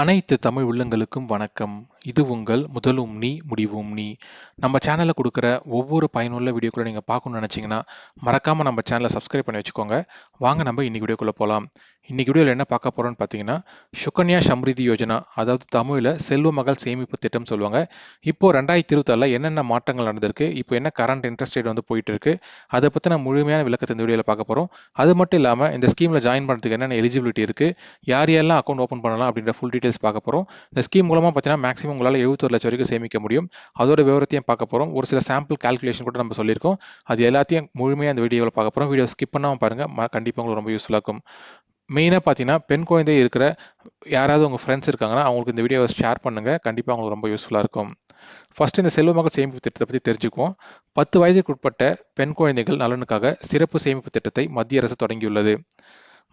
அனைத்து தமிழ் உள்ளங்களுக்கும் வணக்கம். இது உங்கள் முதலும் நீ முடிவும் நீ நம்ம சேனலில் கொடுக்குற ஒவ்வொரு பயனுள்ள வீடியோக்குள்ள நீங்கள் பார்க்கணும்னு நினச்சிங்கன்னா மறக்காமல் நம்ம சேனலை சப்ஸ்கிரைப் பண்ணி வச்சுக்கோங்க. வாங்க நம்ம இன்னைக்கு வீடியோக்குள்ளே போகலாம் இன்றைக்கி வீடியோவில் என்ன பார்க்க போகிறோம்னு பார்த்தீங்கன்னா சுகன்யா சம்ரிதி யோஜனா அதாவது தமிழில் செல்வ மகள் சேமிப்பு திட்டம் சொல்லுவாங்க. இப்போ ரெண்டாயிரத்தி இருபத்தாறில் என்னென்ன மாற்றங்கள் நடந்திருக்கு இப்போ என்ன கரண்ட் இன்ட்ரெஸ்ட் ரேட் வந்து போயிட்டு இருக்கு அதை பற்றின முழுமையான விளக்கத்தை இந்த வீடியோவில் பார்க்க போகிறோம் அது மட்டும் இல்லாமல் இந்த ஸ்கீமில் ஜாயின் பண்ணுறதுக்கு என்னென்ன எலிஜிபிலிட்டி இருக்குது யார் யாரெல்லாம் அக்கௌண்ட் ஓப்பன் பண்ணலாம் அப்படின்ற ஃபுல் டீட்டெயில்ஸ் பார்க்க போகிறோம் இந்த ஸ்கீம் மூலமாக பார்த்தீங்கன்னா மேக்ஸிமம் உங்களால் எழுபத்தொரு லட்சம் வரைக்கும் சேமிக்க முடியும். அதோட விவரத்தையும் பார்க்க போகிறோம் ஒரு சில சாம்பிள் கால்குலேஷன் கூட நம்ம சொல்லியிருக்கோம். அது எல்லாத்தையும் முழுமையாக அந்த வீடியோவில் பார்க்க போகிறோம் வீடியோ ஸ்கிப் பண்ணாமல் பாருங்கள் கண்டிப்பாக உங்களுக்கு ரொம்ப யூஸ்ஃபுல்லாக இருக்கும். மெயினாக பார்த்தீங்கன்னா பெண் குழந்தை இருக்கிற யாராவது உங்கள் ஃப்ரெண்ட்ஸ் இருக்காங்கன்னா அவங்களுக்கு இந்த வீடியோவை ஷேர் பண்ணுங்கள் கண்டிப்பாக அவங்களுக்கு ரொம்ப யூஸ்ஃபுல்லாக இருக்கும். ஃபர்ஸ்ட் இந்த செல்வ மகள் சேமிப்பு திட்டத்தை பற்றி தெரிஞ்சுக்குவோம். பத்து வயதுக்கு உட்பட்ட பெண் குழந்தைகள் நலனுக்காக சிறப்பு சேமிப்பு திட்டத்தை மத்திய அரசு தொடங்கியுள்ளது.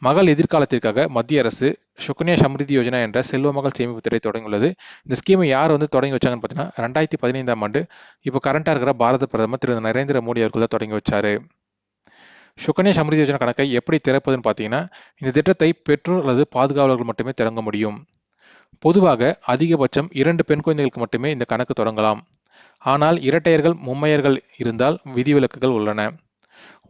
மகள் எதிர்காலத்திற்காக மத்திய அரசு சுகன்யா சமிருதி யோஜனா என்ற செல்வ மகள் சேமிப்பு திட்டத்தை தொடங்கியுள்ளது. இந்த ஸ்கீமை யார் வந்து தொடங்கி வச்சாங்கன்னு பார்த்தீங்கன்னா ரெண்டாயிரத்தி பதினைந்தாம் ஆண்டு இப்போ கரண்டாக இருக்கிற பாரத பிரதமர் திரு நரேந்திர மோடி அவர்கள் தான் தொடங்கி வச்சார். சுகன்யா சமிருதி யோஜனா கணக்கை எப்படி திறப்பதுன்னு பார்த்தீங்கன்னா இந்த திட்டத்தை பெற்றோர் அல்லது பாதுகாவலர்கள் மட்டுமே தொடங்க முடியும். பொதுவாக அதிகபட்சம் இரண்டு பெண் குழந்தைகளுக்கு மட்டுமே இந்த கணக்கு தொடங்கலாம். ஆனால் இரட்டையர்கள் மும்மையர்கள் இருந்தால் விதிவிலக்குகள் உள்ளன.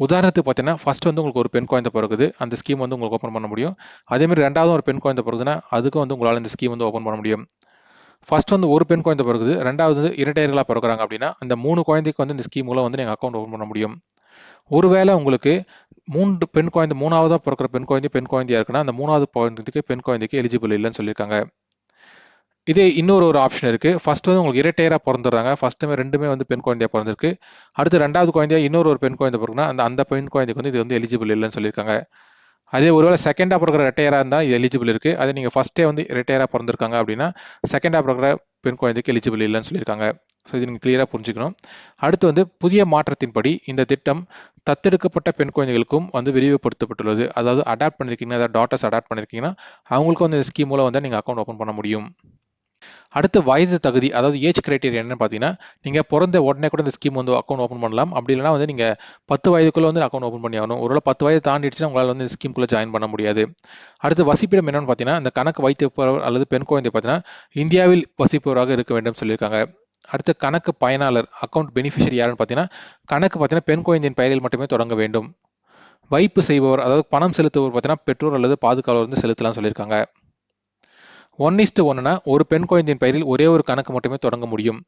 உதாரணத்துக்கு பார்த்தீங்கன்னா ஃபர்ஸ்ட் வந்து உங்களுக்கு ஒரு பெண் குழந்தை பிறகுது அந்த ஸ்கீம் வந்து உங்களுக்கு ஓப்பன் பண்ண முடியும். அதேமாதிரி ரெண்டாவது ஒரு பெண் குழந்தை பிறகுதுன்னா அதுக்கும் வந்து உங்களால் இந்த ஸ்கீம் வந்து ஓப்பன் பண்ண முடியும். ஃபர்ஸ்ட் வந்து ஒரு பெண் குழந்தை பிறகுது ரெண்டாவது வந்து இரட்டையர்களாக பிறகுறாங்க அப்படின்னா அந்த மூணு குழந்தைக்கு வந்து இந்த ஸ்கீமுகளை வந்து நீங்கள் அக்கௌண்ட் ஓப்பன் பண்ண முடியும். ஒருவேளை உங்களுக்கு மூன்று பெண் குழந்தை மூணாவதாக பிறக்கிற பெண் குழந்தை பெண் குழந்தையா இருக்குன்னா அந்த மூணாவது குழந்தைக்கு பெண் குழந்தைக்கு எலிஜிபிள் இல்லைன்னு சொல்லியிருக்காங்க. இதே இன்னொரு ஒரு ஆப்ஷன் இருக்கு. ஃபர்ஸ்ட் வந்து உங்களுக்கு இரட்டையராக பிறந்துடுறாங்க. ஃபர்ஸ்ட்டுமே ரெண்டுமே வந்து பெண் குழந்தையாக பிறந்திருக்கு. அடுத்து ரெண்டாவது குழந்தையா இன்னொரு ஒரு பெண் குழந்தை பிறகுனா அந்த அந்த பெண் குழந்தைக்கு வந்து இது வந்து எலிஜிபிள் இல்லைன்னு சொல்லியிருக்காங்க. அதே ஒருவேளை செகண்டாக பிறகுற ரெட்டையராக இருந்தால் இது எலிஜிபிள் இருக்கு. அதே நீங்கள் ஃபர்ஸ்டே வந்து ரிட்டையராக பிறந்திருக்காங்க அப்படின்னா செகண்டாக பிறகுற பெண் குழந்தைக்கு எலிஜிபிள் இல்லைன்னு சொல்லியிருக்காங்க. ஸோ இது நீங்கள் கிளியராக புரிஞ்சுக்கணும். அடுத்து வந்து புதிய மாற்றத்தின்படி இந்த திட்டம் தத்தெடுக்கப்பட்ட பெண் குழந்தைகளுக்கும் வந்து விரிவுபடுத்தப்பட்டுள்ளது. அதாவது அடாப்ட் பண்ணியிருக்கீங்கன்னா அதாவது டாட்டர்ஸ் அடாப்ட் பண்ணியிருக்கீங்கன்னா அவங்களுக்கும் வந்து இந்த ஸ்கீம் மூலம் வந்து நீங்கள் அக்கௌண்ட் ஓப்பன் பண்ண முடியும். அடுத்து வயது தகுதி அதாவது ஏஜ் கிரைட்டீரியா என்னன்னு பார்த்தீங்கன்னா நீங்கள் பிறந்த உடனே கூட இந்த ஸ்கீம் வந்து அக்கௌண்ட் ஓப்பன் பண்ணலாம். அப்படி இல்லைனா வந்து நீங்கள் பத்து வயதுக்குள்ளே வந்து அக்கௌண்ட் ஓப்பன் பண்ணி ஆகணும் ஒருவேளை பத்து வயது தாண்டிடுச்சுன்னா உங்களால் வந்து இந்த ஸ்கீம்குள்ளே ஜாயின் பண்ண முடியாது. அடுத்து வசிப்பிடம் என்னென்னு பார்த்தீங்கன்னா இந்த கணக்கு வைத்திருப்பவர் அல்லது பெண் குழந்தை பார்த்தீங்கன்னா இந்தியாவில் வசிப்பவராக இருக்க வேண்டும் சொல்லியிருக்காங்க. அடுத்து கணக்கு பயனாளர் அக்கௌண்ட் பெனிஃபிஷரி யாருன்னு பார்த்தீங்கன்னா கணக்கு பார்த்தீங்கன்னா பெண் குழந்தையின் பெயரில் மட்டுமே தொடங்க வேண்டும். வைப்பு செய்பவர் அதாவது பணம் செலுத்துபவர் பார்த்தீங்கன்னா பெற்றோர் அல்லது பாதுகாவலர் வந்து செலுத்தலாம் சொல்லியிருக்காங்க. ஒன் இஸ்டு ஒன்றுனா ஒரு பெண் குழந்தையின் பெயரில் ஒரே ஒரு கணக்கு மட்டுமே தொடங்க முடியும்.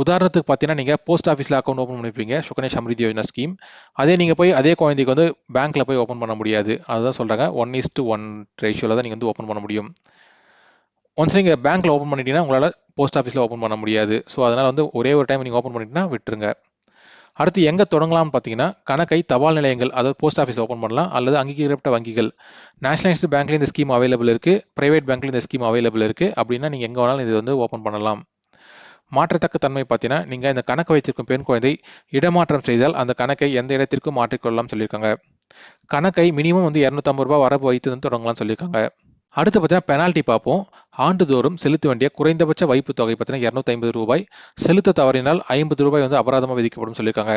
உதாரணத்துக்கு பார்த்தீங்கன்னா நீங்கள் போஸ்ட் ஆஃபீஸில் அக்கௌண்ட் ஓப்பன் பண்ணிருப்பீங்க சுகன்யா சம்ரிதி யோஜனா ஸ்கீம் அதே நீங்கள் போய் அதே குழந்தைக்கு வந்து பேங்க்கில் போய் ஓப்பன் பண்ண முடியாது. அதுதான் சொல்கிறாங்க ஒன் இஸ்டு ஒன் ரேஷியோவில் தான் நீங்கள் வந்து ஓப்பன் பண்ண முடியும். ஒன்ஸ் நீங்கள் பேங்க்கில் ஓப்பன் பண்ணிட்டீங்கன்னா உங்களால் போஸ்ட் ஆஃபீஸில் ஓப்பன் பண்ண முடியாது. ஸோ அதனால் வந்து ஒரே ஒரு டைம் நீங்கள் ஓப்பன் பண்ணிட்டீங்கன்னா விட்டுருங்க. அடுத்து எங்கே தொடங்கலாம்னு பார்த்தீங்கன்னா கணக்கை தபால் நிலையங்கள் அதாவது போஸ்ட் ஆஃபீஸில் ஓப்பன் பண்ணலாம் அல்லது அங்கீகரிக்கப்பட்ட வங்கிகள். நேஷனலைஸ்டு பேங்க்லேயும் இந்த ஸ்கீம் அவைலபிள் இருக்குது ப்ரைவேட் பேங்க்லேயும் இந்த ஸ்கீம் அவைலபிள் இருக்குது அப்படின்னா நீங்கள் எங்கே வேணாலும் இது வந்து ஓப்பன் பண்ணலாம். மாற்றத்தக்க தன்மை பார்த்தீங்கன்னா நீங்கள் இந்த கணக்கு வைத்திருக்கும் பெண் குழந்தை இடமாற்றம் செய்தால் அந்த கணக்கை எந்த இடத்திற்கும் மாற்றிக்கொள்ளலாம் சொல்லியிருக்காங்க. கணக்கை மினிமம் வந்து இரநூத்தம்பது ரூபாய் வரப்பு வைத்து வந்து தொடங்கலாம் சொல்லியிருக்காங்க. அடுத்து பார்த்தீங்கன்னா பெனால்ட்டி பார்ப்போம். ஆண்டுதோறும் செலுத்த வேண்டிய குறைந்தபட்ச வைப்பு தொகை பார்த்தீங்கன்னா இரநூத்தி ஐம்பது ரூபாய். செலுத்த தவறினால் ஐம்பது ரூபாய் வந்து அபராதமாக விதிக்கப்படும் சொல்லியிருக்காங்க.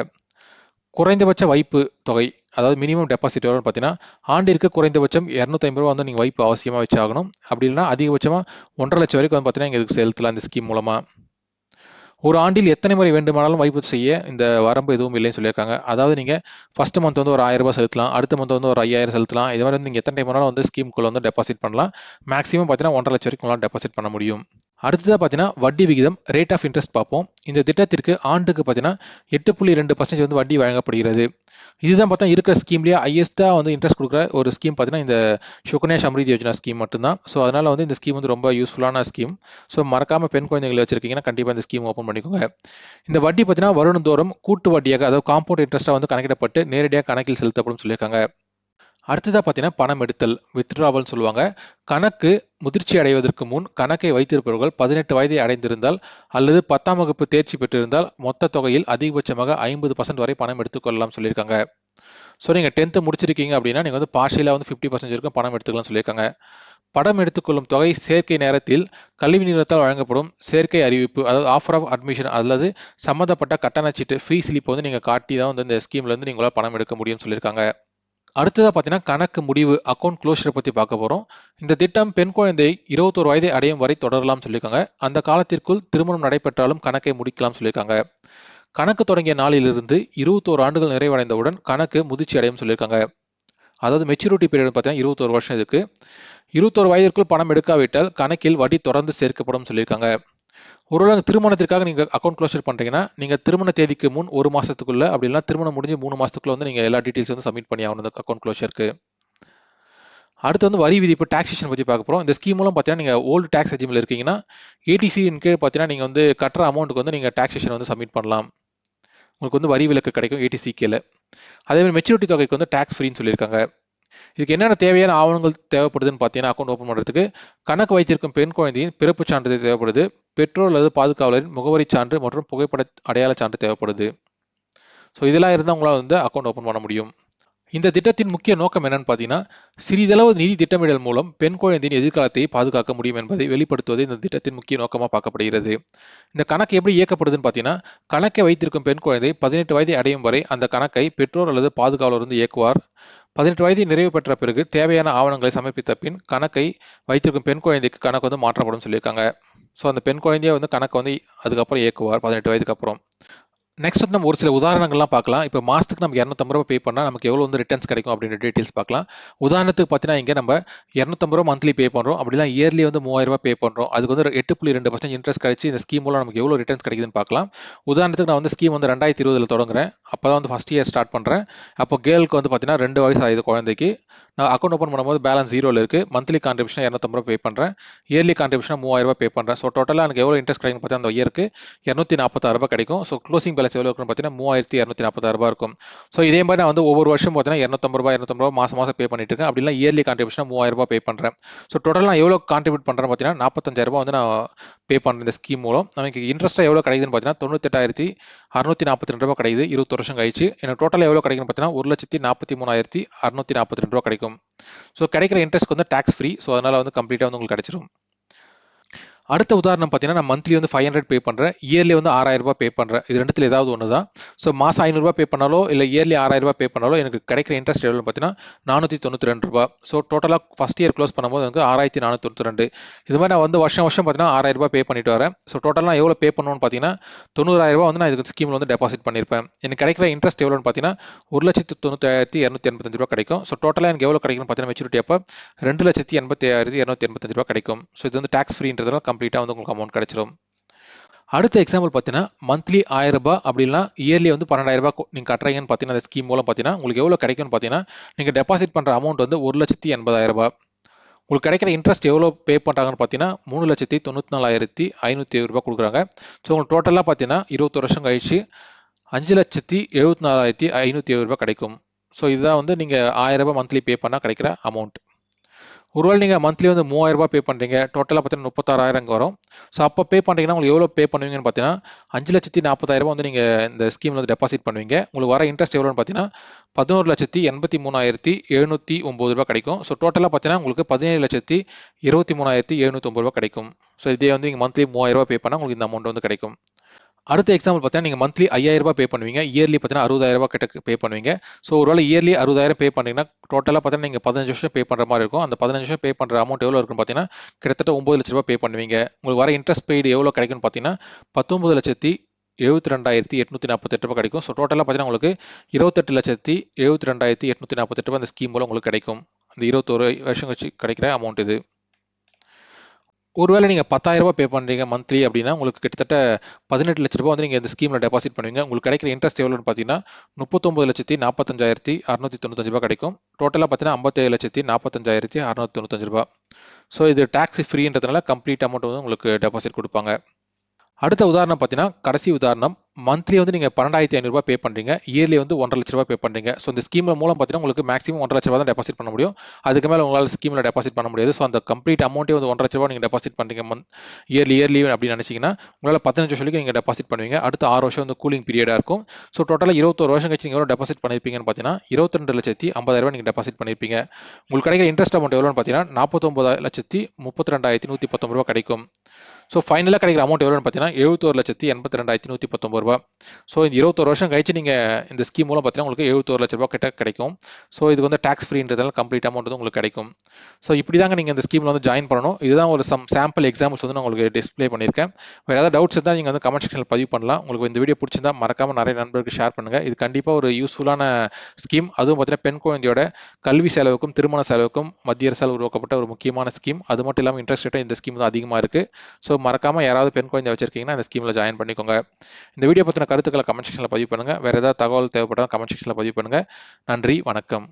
குறைந்தபட்ச வைப்பு தொகை அதாவது மினிமம் டெபாசிட் எவ்வளோன்னு பார்த்தீங்கன்னா ஆண்டிற்கு குறைந்தபட்சம் இரநூத்தி ஐம்பது ரூபா வந்து நீங்கள் வைப்பு அவசியமாக வச்சாகணும். அப்படி இல்லைனா அதிகபட்சமாக ஒன்றரை லட்சம் வரைக்கும் வந்து பார்த்தீங்கன்னா இதுக்கு செலுத்தலாம் இந்த ஸ்கீம் மூலமாக ஒரு ஆண்டில் எத்தனை முறை வேண்டுமானாலும் வைப்பு செய்ய இந்த வரம்பு எதுவும் இல்லைன்னு சொல்லியிருக்காங்க. அதாவது நீங்கள் ஃபர்ஸ்ட் மந்த் வந்து ஒரு ஆயிரம் ரூபாய் செலுத்தலாம் அடுத்த மந்த் வந்து ஒரு ஐயாயிரம் செலுத்தலாம். இது மாதிரி வந்து நீங்கள் எத்தனை டைம் வேணாலும் வந்து ஸ்கீம்குள்ளே வந்து டெபாசிட் பண்ணலாம். மேக்ஸிமம் பார்த்தீங்கன்னா ஒன்றரை லட்சம் வரைக்கும் உங்களால் டெபாசிட் பண்ண முடியும். அடுத்ததாக பார்த்தீங்கன்னா வட்டி விகிதம் ரேட் ஆஃப் இன்ட்ரெஸ்ட் பார்ப்போம். இந்த திட்டத்திற்கு ஆண்டுக்கு பார்த்தீங்கன்னா எட்டு புள்ளி ரெண்டு பர்சன்டேஜ் வந்து வட்டி வழங்கப்படுகிறது. இதுதான் பார்த்தா இருக்கிற ஸ்கீம்லேயே ஹையஸ்ட்டாக வந்து இன்ட்ரெஸ்ட் கொடுக்குற ஒரு ஸ்கீம் பார்த்தீங்கன்னா இந்த சுகன்யா சம்ரிதி யோஜனா ஸ்கீம் மட்டும்தான். ஸோ அதனால் வந்து இந்த ஸ்கீம் வந்து ரொம்ப யூஸ்ஃபுல்லான ஸ்கீம் ஸோ மறக்காமல் பெண் குழந்தைகளை வச்சிருக்கீங்கன்னா கண்டிப்பாக இந்த ஸ்கீம் ஓப்பன் பண்ணிக்கோங்க. இந்த வட்டி பார்த்தீங்கன்னா வருடந்தோறும் கூட்டு வட்டியாக அதாவது காம்பவுண்ட் இன்ட்ரெஸ்ட்டாக வந்து கணக்கிடப்பட்டு நேரடியாக கணக்கில் செலுத்தப்படும் சொல்லியிருக்காங்க. அடுத்ததாக பார்த்தீங்கன்னா பணம் எடுத்தல் வித்ட்ராவல்னு சொல்லுவாங்க. கணக்கு முதிர்ச்சி அடைவதற்கு முன் கணக்கை வைத்திருப்பவர்கள் பதினெட்டு வயதை அடைந்திருந்தால் அல்லது பத்தாம் வகுப்பு தேர்ச்சி பெற்றிருந்தால் மொத்த தொகையில் அதிகபட்சமாக ஐம்பது பர்சன்ட் வரை பணம் எடுத்துக்கொள்ளலாம் சொல்லியிருக்காங்க. ஸோ நீங்கள் டென்த்து முடிச்சிருக்கீங்க அப்படின்னா நீங்கள் வந்து பார்ஷியலாக வந்து ஃபிஃப்டி பர்சன்ட் வரைக்கும் பணம் எடுத்துக்கலாம் சொல்லியிருக்காங்க. படம் எடுத்துக்கொள்ளும் தொகை சேர்க்கை நேரத்தில் கல்வி நிறுவனத்தால் வழங்கப்படும் சேர்க்கை அறிவிப்பு அதாவது ஆஃபர் ஆஃப் அட்மிஷன் அல்லது சம்மந்தப்பட்ட கட்டண சீட்டு ஸ்லிப் வந்து நீங்கள் காட்டி தான் வந்து இந்த ஸ்கீம்லேருந்து நீங்களால் பணம் எடுக்க முடியும்னு சொல்லியிருக்காங்க. அடுத்ததாக பார்த்தீங்கன்னா கணக்கு முடிவு அக்கௌண்ட் க்ளோஷரை பற்றி பார்க்க போகிறோம் இந்த திட்டம் பெண் குழந்தை இருபத்தோரு வயதை அடையும் வரை தொடரலாம் சொல்லியிருக்காங்க. அந்த காலத்திற்குள் திருமணம் நடைபெற்றாலும் கணக்கை முடிக்கலாம் சொல்லியிருக்காங்க. கணக்கு தொடங்கிய நாளிலிருந்து இருபத்தோரு ஆண்டுகள் நிறைவடைந்தவுடன் கணக்கு முதிர்ச்சி அடையும் சொல்லியிருக்காங்க. அதாவது மெச்சூரிட்டி பீரியட் பார்த்தீங்கன்னா இருபத்தோரு வருஷம் இதுக்கு. இருபத்தோரு வயதிற்குள் பணம் எடுக்காவிட்டால் கணக்கில் வட்டி தொடர்ந்து சேர்க்கப்படும் சொல்லியிருக்காங்க. ஒருவேளை திருமணத்திற்காக நீங்கள் அக்கௌண்ட் க்ளோஷர் பண்ணுறீங்கன்னா நீங்கள் திருமண தேதிக்கு முன் ஒரு மாதத்துக்குள்ள அப்படி இல்லைனா திருமணம் முடிஞ்சு மூணு மாதத்துக்குள்ள வந்து நீங்கள் எல்லா டீட்டெயில்ஸ் வந்து சப்மிட் பண்ணி ஆகணும் இந்த அக்கௌண்ட் க்ளோஷருக்கு அடுத்து வந்து வரி விதிப்பு டாக்ஸேஷன் பற்றி பார்க்க போகிறோம் இந்த ஸ்கீம் மூலம் பார்த்தீங்கன்னா நீங்கள் ஓல்டு டேக்ஸ் ரெஜிமில் இருக்கீங்கன்னா ஏடிசியின் கீழ் பார்த்தீங்கன்னா நீங்கள் வந்து கட்டுற அமௌண்ட்டுக்கு வந்து நீங்கள் டாக்ஸேஷன் வந்து சப்மிட் பண்ணலாம். உங்களுக்கு வந்து வரி விலக்கு கிடைக்கும் ஏடிசி கீழே. அதே மாதிரி மெச்சூரிட்டி தொகைக்கு வந்து டேக்ஸ் ஃப்ரீன்னு சொல்லியிருக்காங்க. இதுக்கு என்னென்ன தேவையான ஆவணங்கள் தேவைப்படுதுன்னு பார்த்தீங்கன்னா அக்கௌண்ட் ஓப்பன் பண்ணுறதுக்கு கணக்கு வைத்திருக்கும் பெண் குழந்தையின் பிறப்பு சான்றிதழ் தேவைப்படுது. பெற்றோர் அல்லது பாதுகாவலரின் முகவரி சான்று மற்றும் புகைப்பட அடையாள சான்று தேவைப்படுது. ஸோ இதெல்லாம் இருந்தால் உங்களால் வந்து அக்கௌண்ட் ஓப்பன் பண்ண முடியும். இந்த திட்டத்தின் முக்கிய நோக்கம் என்னன்னு பார்த்தீங்கன்னா சிறிதளவு நிதி திட்டமிடல் மூலம் பெண் குழந்தையின் எதிர்காலத்தை பாதுகாக்க முடியும் என்பதை வெளிப்படுத்துவது இந்த திட்டத்தின் முக்கிய நோக்கமாக பார்க்கப்படுகிறது. இந்த கணக்கு எப்படி இயக்கப்படுதுன்னு பார்த்தீங்கன்னா கணக்கை வைத்திருக்கும் பெண் குழந்தை பதினெட்டு வயதை அடையும் வரை அந்த கணக்கை பெற்றோர் அல்லது பாதுகாவலர் வந்து இயக்குவார். பதினெட்டு வயதை நிறைவு பெற்ற பிறகு தேவையான ஆவணங்களை சமர்ப்பித்த பின் கணக்கை வைத்திருக்கும் பெண் குழந்தைக்கு கணக்கு வந்து மாற்றப்படும் சொல்லியிருக்காங்க. ஸோ அந்த பெண் குழந்தைய வந்து கணக்கு வந்து அதுக்கப்புறம் இயக்குவார் பதினெட்டு வயதுக்கு அப்புறம். நெக்ஸ்ட் வந்து நம்ம ஒரு சில உதாரணங்கள்லாம் பார்க்கலாம். இப்போ மாதத்துக்கு நம்ம இரநூத்தம்பது ரூபா பே பண்ணால் நமக்கு எவ்வளோ வந்து ரிட்டர்ன்ஸ் கிடைக்கும் அப்படின்ற டீட்டெயில்ஸ் பார்க்கலாம். உதாரணத்துக்கு பார்த்தீங்கன்னா இங்கே நம்ம இரநூத்தம்பது ரூபா மந்த்லி பே பண்ணுறோம் அப்படிலாம் இயர்லி வந்து மூவாயிரம் ரூபா பே பண்ணுறோம் அதுக்கு வந்து எட்டு புள்ளி ரெண்டு பர்சன்ட் இன்ட்ரெஸ்ட் கிடைச்சி இந்த ஸ்கீம் மூலம் நமக்கு எவ்வளோ ரிட்டர்ன்ஸ் கிடைக்குதுன்னு பார்க்கலாம். உதாரணத்துக்கு நான் வந்து ஸ்கீம் வந்து ரெண்டாயிரத்தி இருபதில் தொடங்குறேன். அப்போ தான் வந்து ஃபஸ்ட் இயர் ஸ்டார்ட் பண்ணுறேன் அப்போ கேர்ளுக்கு வந்து பார்த்தீங்கன்னா ரெண்டு வயசு ஆகுது குழந்தைக்கு. நான் அக்கௌண்ட் ஓப்பன் பண்ணும்போது பேலன்ஸ் ஜீரோவில் இருக்குது மந்த்லி கான்ட்ரிபியூஷன் இரநூத்தம்பது ரூபா பே பண்ணுறேன் இயர்லி கான்ட்ரிபியூஷன் மூவாயிரம் ரூபாய் பே பண்ணுறேன் ஸோ டோட்டலாக எனக்கு எவ்வளோ இன்ட்ரெஸ்ட் கிடைக்கும் பார்த்தீங்கன்னா அந்த இயருக்கு இரநூத்தி நாற்பத்தாறு ரூபா கிடைக்கும். ஸோ க்ளோசிங் பேலன்ஸ் எவ்வளோ இருக்குன்னு பார்த்தீங்கன்னா மூவாயிரத்தி இரநூத்தி நாற்பத்தாறு ரூபாய் இருக்கும். ஸோ இதே மாதிரி நான் வந்து ஒவ்வொரு வருஷம் பார்த்தீங்கன்னா இரநூத்தம்பது ரூபாய் இரநூத்தம்பது ரூபாய் மாதம் மாதம் பே பண்ணிட்டு இருக்கேன். அப்படிலாம் இயர்லி கான்ட்ரிபியூஷன் மூவாயிரம் ரூபாய் பே பண்ணுறேன் ஸோ டோட்டலாக நான் எவ்வளோ கான்ட்ரிபியூட் பண்ணுறேன் பார்த்தீங்கன்னா நாற்பத்தஞ்சாயிரம் ரூபாய் வந்து நான் பே பண்ணுறேன் இந்த ஸ்கீம் மூலம். நமக்கு இன்ட்ரெஸ்ட்டாக எவ்வளோ கிடைக்குதுன்னு பார்த்தீங்கன்னா தொண்ணூத்தெட்டாயிரத்தி அறுநூத்தி நாற்பத்தி ரெண்டு ரூபா கிடைக்குது. இருபது வருஷம் கழிச்சு எனக்கு டோட்டலாக எவ்வளோ கிடைக்குன்னு பார்த்தீங்கன்னா ஒரு லட்சத்தி நாற்பத்தி மூணாயிரத்தி அறுநூத்தி நாற்பத்தி ரெண்டு ரூபா கிடைக்கும். ஸோ கிடைக்கிற இன்ட்ரெஸ்ட் வந்து டேக்ஸ் ஃப்ரீ ஸோ அதனால் வந்து கம்ப்ளீட்டாக வந்து உங்களுக்கு கிடைச்சிரும். அடுத்த உதாரணம் பார்த்தீங்கன்னா நான் மந்த்லி வந்து ஃபைவ் ஹண்ட்ரட் பே பண்ணுறேன் இயர்லி வந்து ஆறாயிரம் ரூபாய் பே பண்ணுறேன் இது ரெண்டுத்தில் ஏதாவது ஒன்று தான் ஸோ மாதம் ஐநூறுரூவா பே பண்ணாலோ இல்லை இயர்லி ஆறாயிரம் ரூபாய் பே பண்ணாலோ எனக்கு கிடைக்கிற இன்ட்ரெஸ்ட் எவ்வளோன்னு பார்த்தீங்கன்னா நானூற்றி தொண்ணூற்றி ரெண்டு ரூபா ஸோ டோட்டலாக ஃபஸ்ட் இயர் க்ளோஸ் பண்ணும்போது எனக்கு ஆறாயிரத்தி நானூற்றி தொண்ணூற்றி ரெண்டு. இது மாதிரி நான் வந்து வருஷம் வருஷம் பார்த்தீங்கன்னா ஆறாயிரம் ரூபாய் பே பண்ணிட்டு வரேன். ஸோ டோட்டலாக எவ்வளோ பே பண்ணணும்னு பார்த்தீங்கன்னா தொண்ணூறாயிரரூபா வந்து நான் இதுக்கு ஸ்கீமில் வந்து டெபாசிட் பண்ணியிருப்பேன் எனக்கு கிடைக்கிற இன்ட்ரெஸ்ட் எவ்வளோன்னு பார்த்தீங்கன்னா ஒரு லட்சத்தி தொண்ணூத்தாயிரத்தி இரநூத்தி எண்பத்தஞ்சு ரூபா கிடைக்கும். ஸோ டோட்டலாக எனக்கு எவ்வளோ கிடைக்கும்னு பார்த்தீங்கன்னா மெச்சூரிட்டி அப்போ ரெண்டு லட்சத்தி எண்பத்தி ஆயிரத்தி இரநூத்தி எண்பத்தஞ்சு ரூபா கிடைக்கும். ஸோ இது வந்து டேக்ஸ் ஃப்ரீன்றதுனால கம்ப்ளீட்டாக வந்து உங்களுக்கு அமௌண்ட் கிடச்சிரும். அடுத்த எக்ஸாம்பிள் பார்த்தீங்கன்னா மந்த்லி ஆயிரம் ரூபாய் அப்படின்னா இயர்லி வந்து பன்னெண்டாயிரம் ரூபாய் நீங்கள் கட்டுறீங்கன்னு பார்த்தீங்கன்னா அந்த ஸ்கீம் மூலம் பார்த்தீங்கன்னா உங்களுக்கு எவ்வளோ கிடைக்கும்னு பார்த்தீங்கன்னா நீங்கள் டெபாசிட் பண்ணுற அமௌண்ட் வந்து ஒரு லட்சத்தி எண்பதாயிரம் ரூபாய். உங்களுக்கு கிடைக்கிற இன்ட்ரெஸ்ட் எவ்வளோ பே பண்ணுறாங்கன்னு பார்த்தீங்கன்னா மூணு லட்சத்தி தொண்ணூற்றி நாலாயிரத்தி ஐநூற்றி ஏழு ரூபாய் கொடுக்குறாங்க. ஸோ உங்களுக்கு டோட்டலாக பார்த்தீங்கன்னா இருபத்தொரு வருஷம் கழிச்சு அஞ்சு லட்சத்தி எழுபத்தி நாலாயிரத்தி ஐநூற்றி ஏழு ரூபாய் கிடைக்கும். ஸோ இதுதான் வந்து நீங்கள் ஆயிரம் ரூபாய் மந்த்லி பே பண்ணால் கிடைக்கிற அமௌண்ட் ஒருவேளை நீங்கள் மந்த்லி வந்து மூவாயிரம் ரூபாய் பே பண்ணுறீங்க டோட்டலாக பார்த்தீங்கன்னா முப்பத்தாறாயிரம் வரும். ஸோ அப்போ பே பண்ணுறீங்கன்னா உங்களுக்கு எவ்வளோ பே பண்ணுவீங்கன்னு பார்த்தீங்கன்னா அஞ்சு லட்சத்தி நாற்பதாயிரம் வந்து நீங்கள் இந்த ஸ்கீமில் வந்து டெபாசிட் பண்ணுவீங்க. உங்களுக்கு வர இன்ட்ரெஸ்ட் எவ்வளோன்னு பார்த்தீங்கன்னா பதினோரு லட்சத்தி எண்பத்தி மூணாயிரத்தி எழுநூற்றி ஒம்பது ரூபா கிடைக்கும். ஸோ டோட்டலாக பார்த்தீங்கன்னா உங்களுக்கு பதினேழு லட்சத்தி இருபத்தி மூணாயிரத்தி எழுநூற்றி ஒம்பது ரூபா கிடைக்கும். ஸோ இதே வந்து நீங்கள் மந்த்லி மூவாயிரம் ரூபா பே பண்ணால் உங்களுக்கு இந்த அமௌண்ட் வந்து கிடைக்கும். அடுத்த எக்ஸாம்பிள் பார்த்தீங்கன்னா நீங்கள் மந்த்லி ஐயாயிரம் ரூபாய் பே பண்ணுவீங்க. இயர்லி பார்த்தீங்கன்னா அறுபதாயிரம் ரூபாய் கிட்ட பே பண்ணுவீங்க. ஸோ ஒருவேளை இயர்லி அறுபதாயிரம் பே பண்ணீங்கன்னா டோட்டலாக பார்த்தீங்கன்னா நீங்கள் பதினஞ்சு வருஷம் பே பண்ணுற மாதிரி இருக்கும். அந்த பதினஞ்சு வருஷம் பே பண்ணுற அமௌண்ட் எவ்வளோ இருக்குன்னு பார்த்தீங்கன்னா கிட்டத்தட்ட ஒம்பது லட்ச ரூபாய் பே பண்ணுவீங்க. உங்களுக்கு வர இன்ட்ரெஸ்ட் பெய்டு எவ்வளோ கிடைக்கும்னு பார்த்தீங்கன்னா பத்தொம்பது லட்சத்தி எழுபத்தி ரெண்டாயிரத்தி எட்நூற்றி நாற்பத்தெட்டு ரூபாய் கிடைக்கும். ஸோ டோட்டலாக பார்த்தீங்கன்னா உங்களுக்கு இருபத்தெட்டு லட்சத்தி எழுபத்தி ரெண்டாயிரத்தி எட்நூற்றி நாற்பத்தெட்டு ரூபாய் அந்த ஸ்கீம் மூலம் உங்களுக்கு கிடைக்கும். அந்த இருபத்தோரு வருஷம் கழிச்சு கிடைக்கிற அமௌண்ட் இது. ஒருவேளை நீங்கள் பத்தாயிரம் ரூபாய் பே பண்ணுறீங்க மந்த்லி அப்படின்னா உங்களுக்கு கிட்டத்தட்ட பதினெட்டு லட்ச ரூபாய் வந்து நீங்கள் இந்த ஸ்கீமில் டெபாசிட் பண்ணுவீங்க. உங்களுக்கு கிடைக்கிற இன்ட்ரெஸ்ட் எவ்வளோன்னு பார்த்தீங்கன்னா முப்பத்தொம்பது லட்சத்தி நாற்பத்தஞ்சாயிரத்தி அறுநூத்தி தொண்ணூத்தஞ்சு ரூபாய் கிடைக்கும். டோட்டலாக பார்த்தீங்கன்னா ஐம்பத்தேழு லட்சத்தி நாற்பத்தஞ்சாயிரத்தி அறுநூத்தி தொண்ணூத்தஞ்சு ரூபாய். ஸோ இது டேக்ஸ் ஃப்ரீன்றதுனால கம்ப்ளீட் அமௌண்ட் வந்து உங்களுக்கு டெபாசிட் கொடுப்பாங்க. அடுத்த உதாரணம் பார்த்தீங்கன்னா கடைசி உதாரணம். மந்த்லி வந்து நீங்கள் பன்னெண்டாயிரத்தி ஐநூறுரூவா பே பண்ணுறீங்க இயர்லி வந்து ஒன்றரை லட்ச ரூபா பே பண்ணுறீங்க ஸோ இந்த ஸ்கீம் மூலம் பார்த்தீங்கன்னா உங்களுக்கு மேக்ஸிமம் ஒன்றரை லட்ச ரூபா தான் டெபாசிட் பண்ண முடியும். அதுக்கு மேலே உங்களால் ஸ்கீமில் டெபாசிட் பண்ண முடியாது. ஸோ அந்த கம்ப்ளீட் அமௌண்ட்டே வந்து ஒன்றரை லட்ச ரூபா நீங்கள் டெபாசிட் பண்ணுறீங்க மந்த் இயர்லி இயர்லி அப்படின்னு நினச்சிங்கன்னா உங்களால் பதினஞ்சு வருஷத்துக்கு நீங்கள் டெபாசிட் பண்ணுவீங்க. அடுத்த ஆறு வருஷம் வந்து கூலிங் பீரியடாக இருக்கும். ஸோ டோட்டலாக இருபத்தோரு வருஷம் கழிச்சு நீங்கள் எவ்வளோ டெபாசிட் பண்ணியிருப்பீங்கன்னு பார்த்தீங்கன்னா இருபத்திரெண்டு லட்சத்தி ஐம்பதாயிரம் நீங்கள் டெபாசிட் பண்ணியிருப்பீங்க உங்களுக்கு கிடைக்கிற இன்ட்ரெஸ்ட் அமௌண்ட் எவ்வளோன்னு பார்த்தீங்கன்னா நாற்பத்தொம்பது லட்சத்தி முப்பத்தி ரெண்டாயிரத்தி நூற்றி பத்தொம்பது ரூபா கிடைக்கும். ஸோ ஃபைனலாக கிடைக்கிற அமௌண்ட் எவ்வளோன்னு பார்த்தீங்கன்னா எழுபத்தோரு லட்சத்தி எண்பத்தி ரெண்டாயிரத்தி நூற்றி பத்தொம்பது ரூபா ஸோ இந்த இருபத்தொரு வருஷம் கழிச்சு நீங்கள் இந்த ஸ்கீம் மூலம் பார்த்தீங்கன்னா உங்களுக்கு எழுபத்தோரு லட்ச ரூபா கிட்ட கிடைக்கும். ஸோ இது வந்து டேக்ஸ் ஃப்ரீன்றதால கம்ப்ளீட் அமௌண்ட் வந்து உங்களுக்கு கிடைக்கும். ஸோ இப்படி தாங்க நீங்கள் இந்த ஸ்கீமில் வந்து ஜாயின் பண்ணணும். இதுதான் ஒரு சம் சாம்பிள் எக்ஸாம்பிள்ஸ் வந்து நான் உங்களுக்கு டிஸ்பிளே பண்ணியிருக்கேன். வேறு ஏதாவது டவுட்ஸ் இருந்தால் நீங்கள் வந்து கமெண்ட் செக்ஷனில் பதிவு பண்ணலாம். உங்களுக்கு இந்த வீடியோ பிடிச்சிருந்தா மறக்காமல் நிறைய நண்பர்களுக்கு ஷேர் பண்ணுங்கள் இது கண்டிப்பாக ஒரு யூஸ்ஃபுல்லான ஸ்கீம் அதுவும் பார்த்தீங்கன்னா பெண் குழந்தையோட கல்வி செலவுக்கும் திருமண செலவுக்கும் மத்திய அரசால் உருவாக்கப்பட்ட ஒரு முக்கியமான ஸ்கீம் அது மட்டும் இல்லாமல் இன்ட்ரெஸ்ட் ரேட்டும் இந்த ஸ்கீம் தான் அதிகமாக இருக்குது ஸோ மறக்காம யாராவது பெண் குழந்தை வச்சிருக்கீங்கன்னா இந்த ஸ்கீமில் ஜாயின் பண்ணிக்கோங்க. இந்த வீடியோ பற்றின கருத்துக்களை கமெண்ட் செக்ஷனில் பதிவு பண்ணுங்கள் வேறு ஏதாவது தகவல் தேவைப்பட்டால் கமெண்ட் செக்ஷனில் பதிவு பண்ணுங்கள் நன்றி வணக்கம்.